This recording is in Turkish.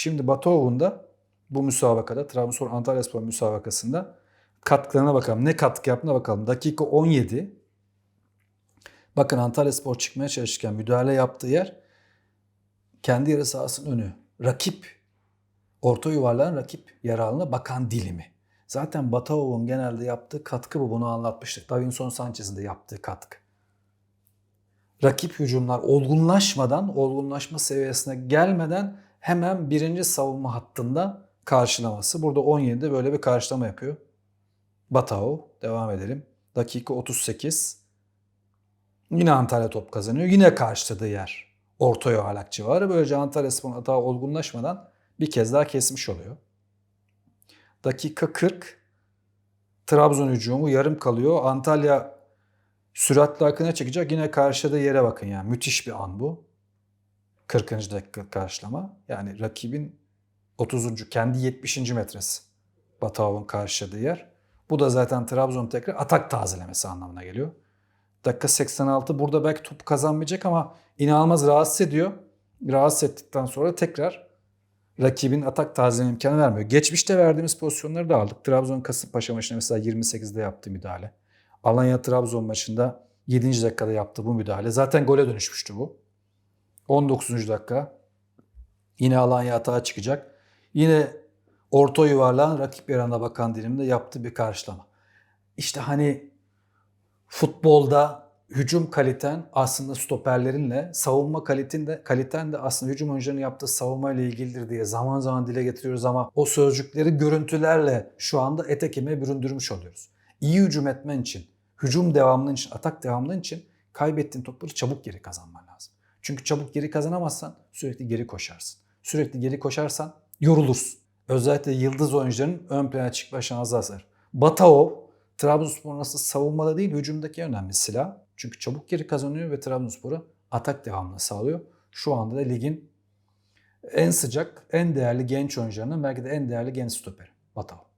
Şimdi Batuov'un da bu müsabakada Trabzonspor Antalyaspor müsabakasında katkılarına bakalım. Ne katkı yaptığına bakalım. Dakika 17. Bakın Antalyaspor çıkmaya çalışırken müdahale yaptığı yer kendi yarı sahasının önü. Rakip orta yuvarlağın rakip yer alanına bakan dilimi. Zaten Bataov'un genelde yaptığı katkı bu. Bunu anlatmıştık. Davinson Sanchez'in de yaptığı katkı. Rakip hücumlar olgunlaşmadan, olgunlaşma seviyesine gelmeden hemen birinci savunma hattında karşılaması. Burada 17'de böyle bir karşılama yapıyor. Batao. Devam edelim. Dakika 38. Yine Antalya top kazanıyor. Yine karşıladığı yer. Orta yuvarlak civarı. Böylece Antalya Spor'un hata olgunlaşmadan bir kez daha kesmiş oluyor. Dakika 40. Trabzon hücumu yarım kalıyor. Antalya süratli akına çıkacak. Yine karşıladığı yere bakın yani. Müthiş bir an bu. 40. dakika karşılama. Yani rakibin 30. kendi 70. metresi. Bataov'un karşıladığı yer. Bu da zaten Trabzon tekrar atak tazelemesi anlamına geliyor. Dakika 86 burada belki top kazanmayacak ama inanılmaz rahatsız ediyor. Rahatsız ettikten sonra tekrar rakibin atak tazeleme imkanı vermiyor. Geçmişte verdiğimiz pozisyonları da aldık. Trabzon Kasımpaşa maçında mesela 28'de yaptığı müdahale. Alanya Trabzon maçında 7. dakikada yaptığı bu müdahale. Zaten gole dönüşmüştü bu. 19. dakika. Yine Alanya hata çıkacak. Yine orta yuvarlağın rakip yarana bakan dilimde yaptığı bir karşılama. İşte hani futbolda hücum kaliten aslında stoperlerinle savunma kaliten de, kaliten de aslında hücum oyuncularının yaptığı savunma ile ilgilidir diye zaman zaman dile getiriyoruz ama o sözcükleri görüntülerle şu anda ete kemiğe büründürmüş oluyoruz. İyi hücum etmen için, hücum devamlılığın için, atak devamlılığın için kaybettiğin topları çabuk geri kazanman lazım. Çünkü çabuk geri kazanamazsan sürekli geri koşarsın. Sürekli geri koşarsan yorulursun. Özellikle yıldız oyuncuların ön plana çıkma şansı azar. Batao, Trabzonspor nasıl savunmada değil hücumdaki önemli silah. Çünkü çabuk geri kazanıyor ve Trabzonspor'a atak devamını sağlıyor. Şu anda da ligin en sıcak, en değerli genç oyuncularının belki de en değerli genç stoperi Batao.